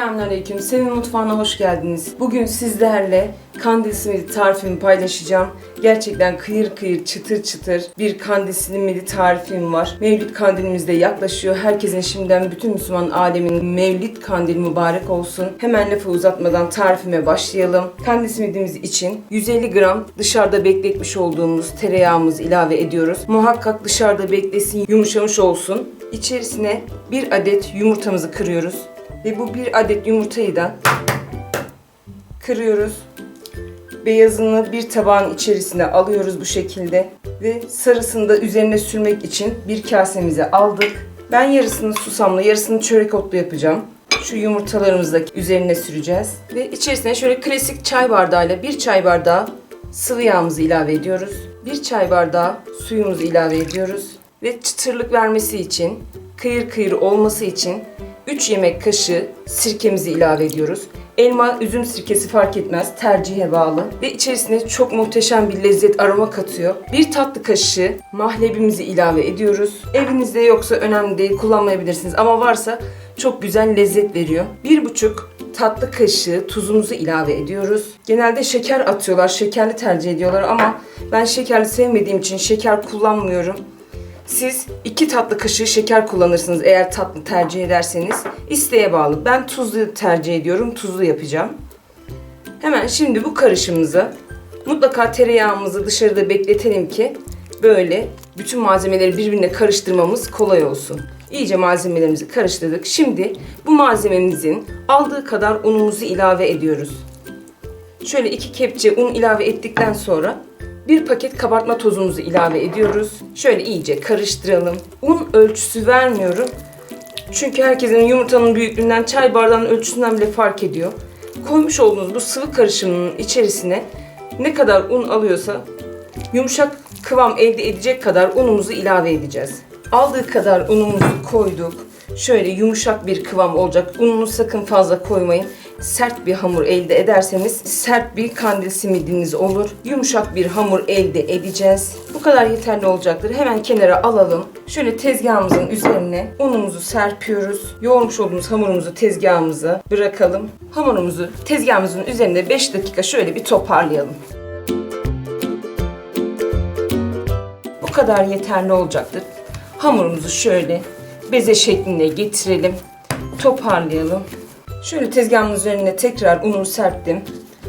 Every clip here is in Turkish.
Selamünaleyküm. Sevim Mutfağı'na hoş geldiniz. Bugün sizlerle kandil simidi tarifimi paylaşacağım. Gerçekten kıyır kıyır çıtır çıtır bir kandil simidi tarifim var. Mevlid kandilimiz de yaklaşıyor. Herkesin şimdiden bütün Müslüman alemin Mevlid kandil mübarek olsun. Hemen lafı uzatmadan tarifime başlayalım. Kandil simidimiz için 150 gram dışarıda bekletmiş olduğumuz tereyağımızı ilave ediyoruz. Muhakkak dışarıda beklesin, yumuşamış olsun. İçerisine bir adet yumurtamızı kırıyoruz. Ve bu bir adet yumurtayı da kırıyoruz. Beyazını bir tabağın içerisine alıyoruz bu şekilde. Ve sarısını da üzerine sürmek için bir kasemize aldık. Ben yarısını susamla, yarısını çörek otlu yapacağım. Şu yumurtalarımızı da üzerine süreceğiz. Ve içerisine şöyle klasik çay bardağıyla bir çay bardağı sıvı yağımızı ilave ediyoruz. Bir çay bardağı suyumuzu ilave ediyoruz. Ve çıtırlık vermesi için, kıyır kıyır olması için 3 yemek kaşığı sirkemizi ilave ediyoruz. Elma, üzüm sirkesi fark etmez, tercihe bağlı. Ve içerisine çok muhteşem bir lezzet aroma katıyor. Bir tatlı kaşığı mahlebimizi ilave ediyoruz. Evinizde yoksa önemli değil, kullanmayabilirsiniz. Ama varsa çok güzel lezzet veriyor. Bir buçuk tatlı kaşığı tuzumuzu ilave ediyoruz. Genelde şeker atıyorlar, şekerli tercih ediyorlar ama ben şekerli sevmediğim için şeker kullanmıyorum. Siz iki tatlı kaşığı şeker kullanırsınız eğer tatlı tercih ederseniz. İsteğe bağlı. Ben tuzlu tercih ediyorum. Tuzlu yapacağım. Hemen şimdi bu karışımımızı mutlaka tereyağımızı dışarıda bekletelim ki böyle bütün malzemeleri birbirine karıştırmamız kolay olsun. İyice malzemelerimizi karıştırdık. Şimdi bu malzememizin aldığı kadar unumuzu ilave ediyoruz. Şöyle iki kepçe un ilave ettikten sonra bir paket kabartma tozumuzu ilave ediyoruz. Şöyle iyice karıştıralım. Un ölçüsü vermiyorum. Çünkü herkesin yumurtanın büyüklüğünden, çay bardağının ölçüsünden bile fark ediyor. Koymuş olduğunuz bu sıvı karışımın içerisine ne kadar un alıyorsa yumuşak kıvam elde edecek kadar unumuzu ilave edeceğiz. Aldığı kadar unumuzu koyduk. Şöyle yumuşak bir kıvam olacak. Ununu sakın fazla koymayın. Sert bir hamur elde ederseniz sert bir kandil simidiniz olur. Yumuşak bir hamur elde edeceğiz. Bu kadar yeterli olacaktır. Hemen kenara alalım. Şöyle tezgahımızın üzerine unumuzu serpiyoruz. Yoğurmuş olduğumuz hamurumuzu tezgahımıza bırakalım. Hamurumuzu tezgahımızın üzerinde 5 dakika şöyle bir toparlayalım. Bu kadar yeterli olacaktır. Hamurumuzu şöyle beze şekline getirelim. Toparlayalım. Şöyle tezgahımın üzerine tekrar unu serptim.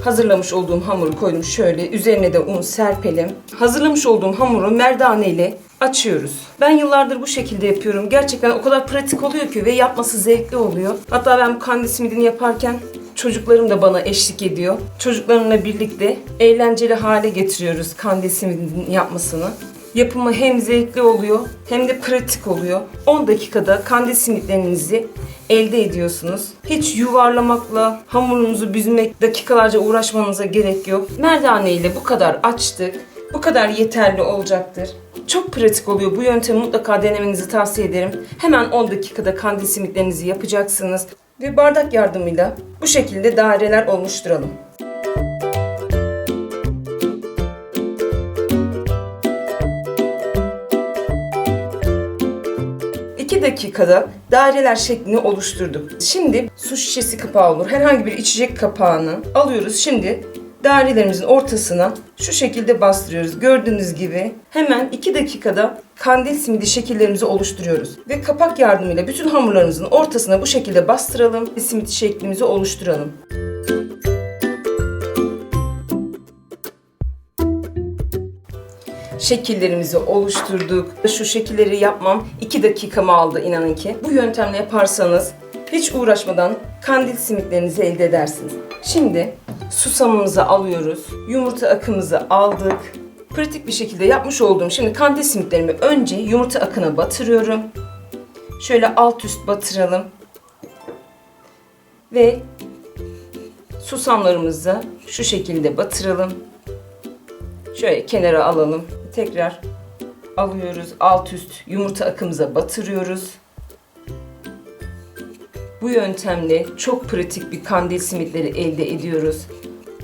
Hazırlamış olduğum hamuru koydum şöyle. Üzerine de un serpelim. Hazırlamış olduğum hamuru merdane ile açıyoruz. Ben yıllardır bu şekilde yapıyorum. Gerçekten o kadar pratik oluyor ki ve yapması zevkli oluyor. Hatta ben bu kandil simidini yaparken çocuklarım da bana eşlik ediyor. Çocuklarımla birlikte eğlenceli hale getiriyoruz kandil simidinin yapmasını. Yapımı hem zevkli oluyor hem de pratik oluyor. 10 dakikada kandil simitlerinizi elde ediyorsunuz. Hiç yuvarlamakla, hamurunuzu büzmek, dakikalarca uğraşmanıza gerek yok. Merdane ile bu kadar açtık. Bu kadar yeterli olacaktır. Çok pratik oluyor. Bu yöntemi mutlaka denemenizi tavsiye ederim. Hemen 10 dakikada kandil simitlerinizi yapacaksınız. Ve bardak yardımıyla bu şekilde daireler oluşturalım. 2 dakikada daireler şeklini oluşturduk. Şimdi su şişesi kapağı olur. Herhangi bir içecek kapağını alıyoruz. Şimdi dairelerimizin ortasına şu şekilde bastırıyoruz. Gördüğünüz gibi hemen 2 dakikada kandil simidi şekillerimizi oluşturuyoruz. Ve kapak yardımıyla bütün hamurlarımızın ortasına bu şekilde bastıralım. Simit şeklimizi oluşturalım. Şekillerimizi oluşturduk. Şu şekilleri yapmam 2 dakikamı aldı inanın ki. Bu yöntemle yaparsanız hiç uğraşmadan kandil simitlerinizi elde edersiniz. Şimdi susamımızı alıyoruz. Yumurta akımızı aldık. Pratik bir şekilde yapmış olduğum şimdi kandil simitlerimi önce yumurta akına batırıyorum. Şöyle alt üst batıralım. Ve susamlarımızı şu şekilde batıralım. Şöyle kenara alalım. Tekrar alıyoruz. Alt üst yumurta akımıza batırıyoruz. Bu yöntemle çok pratik bir kandil simitleri elde ediyoruz.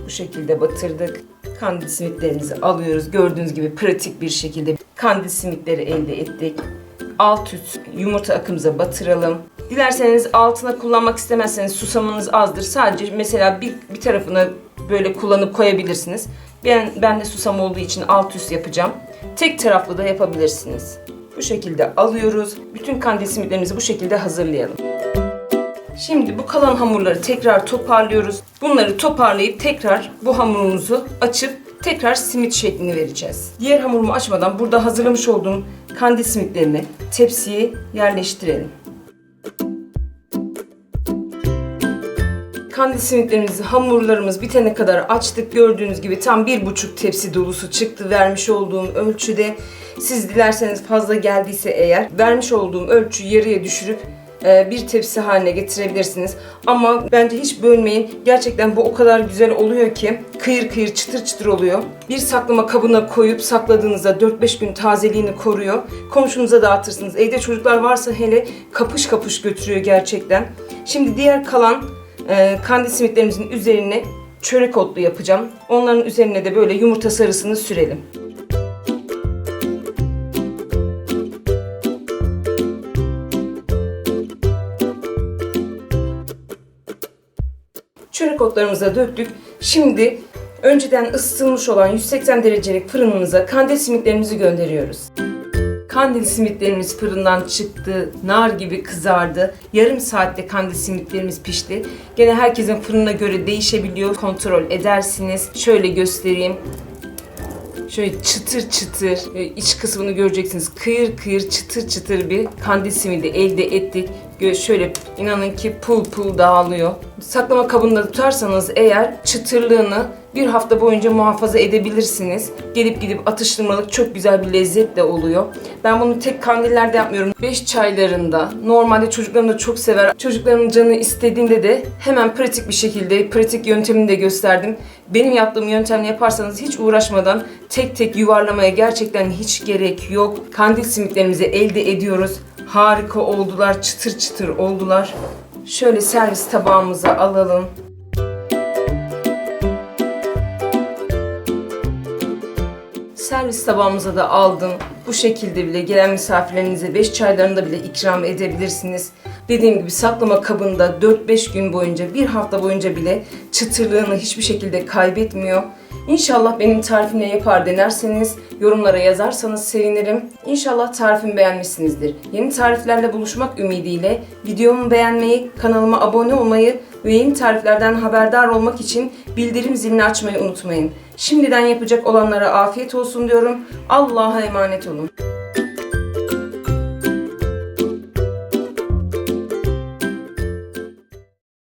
Bu şekilde batırdık. Kandil simitlerimizi alıyoruz. Gördüğünüz gibi pratik bir şekilde kandil simitleri elde ettik. alt üst yumurta akımıza batıralım. Dilerseniz altına kullanmak istemezseniz susamınız azdır. Sadece mesela bir, bir tarafını böyle kullanıp koyabilirsiniz. Ben, ben de susam olduğu için alt üst yapacağım. Tek taraflı da yapabilirsiniz. Bu şekilde alıyoruz. Bütün kandil simitlerimizi bu şekilde hazırlayalım. Şimdi bu kalan hamurları tekrar toparlıyoruz. Bunları toparlayıp tekrar bu hamurumuzu açıp tekrar simit şeklini vereceğiz. Diğer hamurumu açmadan burada hazırlamış olduğum kandil simitlerimi tepsiye yerleştirelim. Kandil simitlerimizi hamurlarımız bitene kadar açtık. Gördüğünüz gibi tam bir buçuk tepsi dolusu çıktı vermiş olduğum ölçüde. Siz dilerseniz fazla geldiyse eğer vermiş olduğum ölçüyü yarıya düşürüp e, bir tepsi haline getirebilirsiniz. Ama bence hiç bölmeyin. Gerçekten bu o kadar güzel oluyor ki kıyır kıyır çıtır çıtır oluyor. Bir saklama kabına koyup sakladığınızda 4-5 gün tazeliğini koruyor. Komşunuza dağıtırsınız. Evde çocuklar varsa hele kapış kapış götürüyor gerçekten. Şimdi diğer kalan e, kandil simitlerimizin üzerine çörek otlu yapacağım. Onların üzerine de böyle yumurta sarısını sürelim. Çörek otlarımızı da döktük. Şimdi önceden ısıtılmış olan 180 derecelik fırınımıza kandil simitlerimizi gönderiyoruz. Kandil simitlerimiz fırından çıktı, nar gibi kızardı. Yarım saatte kandil simitlerimiz pişti. Gene herkesin fırına göre değişebiliyor. Kontrol edersiniz. Şöyle göstereyim. Şöyle çıtır çıtır e, iç kısmını göreceksiniz. Kıyır kıyır çıtır çıtır bir kandil simidi elde ettik. Şöyle inanın ki pul pul dağılıyor. Saklama kabında tutarsanız eğer çıtırlığını bir hafta boyunca muhafaza edebilirsiniz. Gelip gidip atıştırmalık çok güzel bir lezzet de oluyor. Ben bunu tek kandillerde yapmıyorum. 5 çaylarında. Normalde çocuklarım da çok sever. Çocuklarımın canı istediğinde de hemen pratik bir şekilde pratik yöntemini de gösterdim. Benim yaptığım yöntemle yaparsanız hiç uğraşmadan tek tek yuvarlamaya gerçekten hiç gerek yok. Kandil simitlerimizi elde ediyoruz. Harika oldular, çıtır çıtır oldular. Şöyle servis tabağımıza alalım. Servis tabağımıza da aldım. Bu şekilde bile gelen misafirlerinize 5 çaylarını da bile ikram edebilirsiniz. Dediğim gibi saklama kabında 4-5 gün boyunca, bir hafta boyunca bile çıtırlığını hiçbir şekilde kaybetmiyor. İnşallah benim tarifimle yapar denerseniz, yorumlara yazarsanız sevinirim. İnşallah tarifimi beğenmişsinizdir. Yeni tariflerle buluşmak ümidiyle videomu beğenmeyi, kanalıma abone olmayı ve yeni tariflerden haberdar olmak için bildirim zilini açmayı unutmayın. Şimdiden yapacak olanlara afiyet olsun diyorum. Allah'a emanet olun.